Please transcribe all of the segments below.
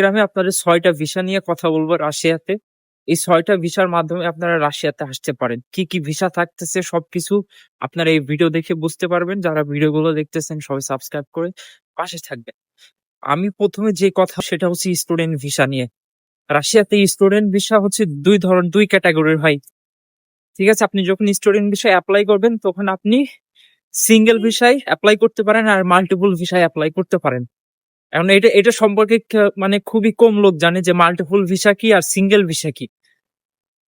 আজকের আমি আপনাদের ছয়টা ভিসা নিয়ে কথা বলব রাশিয়াতে। এই ছয়টা ভিসার মাধ্যমে আপনারা রাশিয়াতে আসতে পারেন। কি কি ভিসা থাকতেছে সবকিছু আপনারা এই ভিডিও দেখে বুঝতে পারবেন। যারা ভিডিওগুলো দেখতেছেন সবাই সাবস্ক্রাইব করে পাশে থাকবেন। আমি প্রথমে যে কথা সেটা হচ্ছে স্টুডেন্ট ভিসা নিয়ে। রাশিয়াতে স্টুডেন্ট ভিসা হচ্ছে দুই ধরন, দুই ক্যাটাগরির হয়। ঠিক আছে, আপনি যখন স্টুডেন্ট ভিসা অ্যাপ্লাই করবেন তখন আপনি সিঙ্গেল ভিসায় অ্যাপ্লাই করতে পারেন আর মাল্টিপল ভিসায় অ্যাপ্লাই করতে পারেন। এখন এটা এটা সম্পর্কে মানে খুবই কম লোক জানে যে মাল্টিপল ভিসা কি আর সিঙ্গেল ভিসা কি।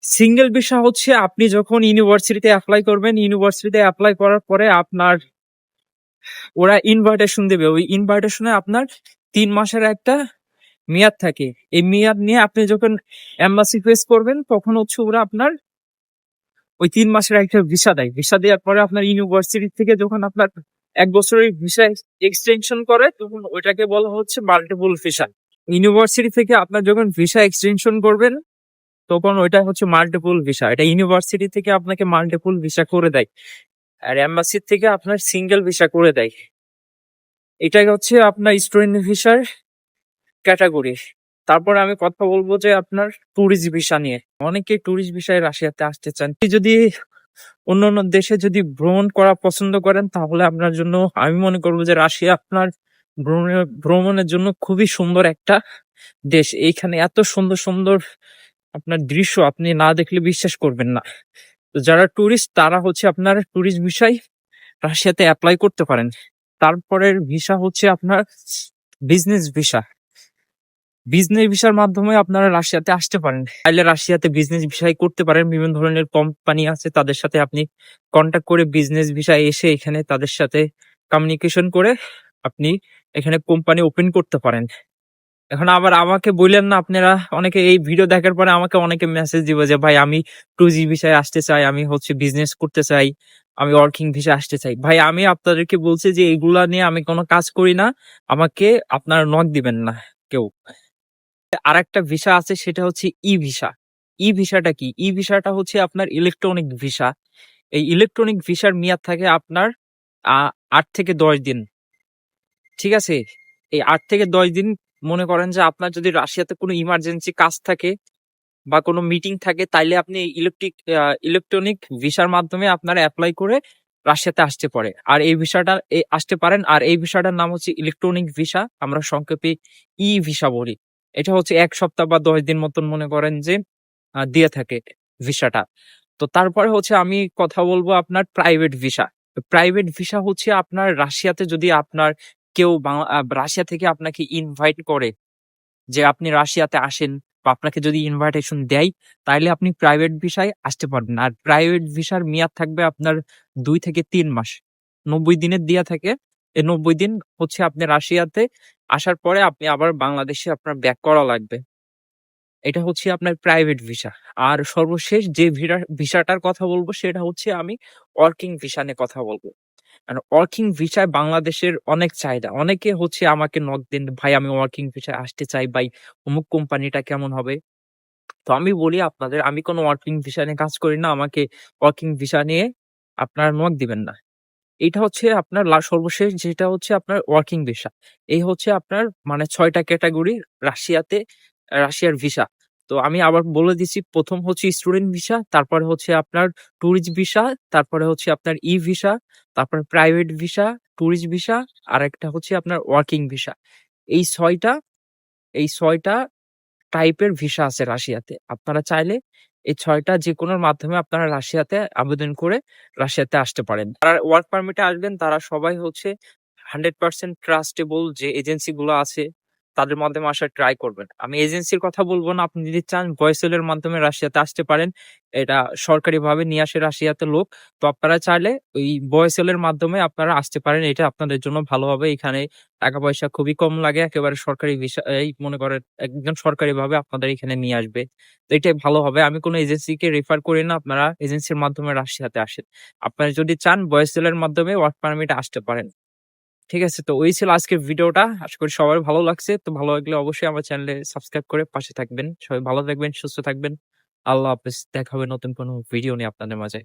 সিঙ্গেল ভিসা হচ্ছে আপনি যখন ইউনিভার্সিটিতে অ্যাপ্লাই করবেন ইউনিভার্সিটিতে অ্যাপ্লাই করার পরে আপনার, ওরা ইনভাইটেশন দেবে। ওই ইনভাইটেশনে আপনার তিন মাসের একটা মেয়াদ থাকে। এই মেয়াদ নিয়ে আপনি যখন এম্বাসি ফেস করবেন, তখন হচ্ছে ওরা আপনার ওই তিন মাসের একটা ভিসা দেয়। ভিসা দেওয়ার পরে আপনার ইউনিভার্সিটি থেকে যখন আপনার এক বছরের ভিসা এক্সটেনশন করে, তখন ওইটাকে বলা হচ্ছে মাল্টিপল ভিসা ইউনিভার্সিটি থেকে আপনার যখন ভিসা এক্সটেনশন করবেন, তখন ওইটা হচ্ছে মাল্টিপল ভিসা এটা ইউনিভার্সিটি থেকে আপনাকে মাল্টিপল ভিসা করে দেয়। আর এম্বাসি থেকে আপনার সিঙ্গেল ভিসা করে দেয়। এটা হচ্ছে আপনার স্টুডেন্ট ভিসার ক্যাটাগরি তারপর আমি কথা বলব যে আপনার ট্যুরিস্ট ভিসা নিয়ে। অনেকে ট্যুরিস্ট ভিসায় রাশিয়াতে আসতে চান। যদি অন্য অন্য দেশে যদি ভ্রমণ করা পছন্দ করেন, তাহলে আপনার জন্য, আমি মনে করব যে রাশিয়া আপনার ভ্রমণের ভ্রমণের জন্য খুবই সুন্দর একটা দেশ। এইখানে এত সুন্দর সুন্দর আপনার দৃশ্য আপনি না দেখলে বিশ্বাস করবেন না। তো যারা ট্যুরিস্ট তারা হচ্ছে আপনার ট্যুরিস্ট ভিসায় রাশিয়াতে অ্যাপ্লাই করতে পারেন। তারপরের ভিসা হচ্ছে আপনার বিজনেস ভিসা বিজনেস ভিসার মাধ্যমে আপনারা রাশিয়াতে আসতে পারেন। চাইলে রাশিয়াতে বিজনেস ভিসায় করতে পারেন। বিভিন্ন ধরনের কোম্পানি আছে, তাদের সাথে আপনি কন্ট্যাক্ট করে বিজনেস ভিসায় এসে এখানে তাদের সাথে কমিউনিকেশন করে আপনি এখানে কোম্পানি ওপেন করতে পারেন। এখন আবার আমাকে বললেন না আপনারা, অনেকে এই ভিডিও দেখার পরে আমাকে অনেকে মেসেজ দিবে যে, ভাই, আমি টু জি ভিসায় আসতে চাই, আমি হচ্ছে বিজনেস করতে চাই, আমি ওয়ার্কিং ভিসা আসতে চাই। ভাই, আমি আপনাদেরকে বলছি যে, এগুলা নিয়ে আমি কোনো কাজ করি না। আমাকে আপনারা নক দিবেন না, কেউ। আর একটা ভিসা আছে, সেটা হচ্ছে ই ভিসা ই ভিসাটা কি? ই ভিসাটা হচ্ছে আপনার ইলেকট্রনিক ভিসা। এই ইলেকট্রনিক ভিসার মেয়াদ থাকে আপনার আট থেকে দশ দিন। ঠিক আছে? এই আট থেকে দশ দিন মনে করেন যে আপনার যদি রাশিয়াতে কোনো ইমার্জেন্সি কাজ থাকে বা কোনো মিটিং থাকে, তাইলে আপনি ইলেকট্রিক ইলেকট্রনিক ভিসার মাধ্যমে আপনারা অ্যাপ্লাই করে রাশিয়াতে আসতে পারে। আর এই ভিসাটা আসতে পারেন। আর এই ভিসাটার নাম হচ্ছে ইলেকট্রনিক ভিসা। আমরা সংক্ষেপে ই ভিসা বলি। এটা হচ্ছে এক সপ্তাহ বা দশ দিন মতন মনে করেন যে দিয়ে থাকে ভিসাটা। তো তারপরে হচ্ছে আমি কথা বলব আপনার প্রাইভেট ভিসা প্রাইভেট ভিসা হচ্ছে আপনার রাশিয়াতে যদি আপনার কেউ রাশিয়া থেকে আপনাকে ইনভাইট করে যে, আপনি রাশিয়াতে আসেন বা আপনাকে যদি ইনভাইটেশন দেয় তাহলে আপনি প্রাইভেট ভিসায় আসতে পারবেন। আর প্রাইভেট ভিসার মেয়াদ থাকবে আপনার দুই থেকে তিন মাস। নব্বই দিনের দিয়া থাকে। এই নব্বই দিন হচ্ছে আপনি রাশিয়াতে, আসার পরে আপনি আবার বাংলাদেশে আপনার ব্যাক করা লাগবে। এটা হচ্ছে আপনার প্রাইভেট ভিসা আর সর্বশেষ যে ভিসা- ভিসাটার কথা বলব সেটা হচ্ছে আমি ওয়ার্কিং ভিসা নিয়ে কথা বলব। ওয়ার্কিং ভিসায় বাংলাদেশের অনেক চাহিদা। অনেকে হচ্ছে আমাকে নক দেন, ভাই, আমি ওয়ার্কিং ভিসায় আসতে চাই, ভাই, অমুক কোম্পানিটা কেমন হবে? তো আমি বলি, আপনাদের, আমি কোনো ওয়ার্কিং ভিসা নিয়ে কাজ করি না। আমাকে ওয়ার্কিং ভিসা নিয়ে আপনারা নক দিবেন না। এটা হচ্ছে আপনার সর্বশেষ যেটা হচ্ছে আপনার ওয়ার্কিং ভিসা এই হচ্ছে আপনার মানে ছয়টা ক্যাটাগরি রাশিয়াতে, রাশিয়ার ভিসা তো আমি আবার বলে দিচ্ছি, প্রথম হচ্ছে স্টুডেন্ট ভিসা তারপরে হচ্ছে আপনার ট্যুরিস্ট ভিসা তারপরে হচ্ছে আপনার ই ভিসা তারপর প্রাইভেট ভিসা ট্যুরিস্ট ভিসা আর একটা হচ্ছে আপনার ওয়ার্কিং ভিসা এই ছয়টা এই ছয়টা টাইপের ভিসা আছে রাশিয়াতে। আপনারা চাইলে এই ছয়টা যে কোনোর মাধ্যমে আপনারা রাশিয়াতে আবেদন করে রাশিয়াতে আসতে পারেন। তারা ওয়ার্ক পারমিটে আসবেন তারা সবাই হচ্ছে হান্ড্রেড পার্সেন্ট ট্রাস্টেবল যে এজেন্সিগুলো আছে তাদের মাধ্যমে আসার ট্রাই করবেন। আমি এজেন্সির কথা বলব না, আপনি যদি চান ভয়েসেলের মাধ্যমে রাশিয়াতে আসতে পারেন, এটা সরকারি ভাবে নিয়ে আসে রাশিয়াতে লোক। তো আপনারা চাইলে ওই ভয়েসেলের মাধ্যমে আপনারা আসতে পারেন, এটা আপনাদের জন্য ভালো হবে। এখানে টাকা পয়সা খুবই কম লাগে, একেবারে সরকারি ভিসা, এই মনে করেন একজন সরকারি ভাবে আপনাদের এখানে নিয়ে আসবে। তো এটাই ভালো হবে। আমি কোনো এজেন্সিকে রেফার করি না, আপনারা এজেন্সির মাধ্যমে রাশিয়াতে আসেন। আপনারা যদি চান ভয়েসেলের মাধ্যমে ওয়ার্ক পারমিটে আসতে পারেন। ঠিক আছে? তো ওই ছিল আজকের ভিডিওটা। আশা করি সবাই ভালো লাগছে। তো ভালো লাগলে অবশ্যই আমার চ্যানেলে সাবস্ক্রাইব করে পাশে থাকবেন। সবাই ভালো থাকবেন, সুস্থ থাকবেন। আল্লাহ হাফেজ। দেখা হবে নতুন কোনো ভিডিও নিয়ে আপনাদের মাঝে।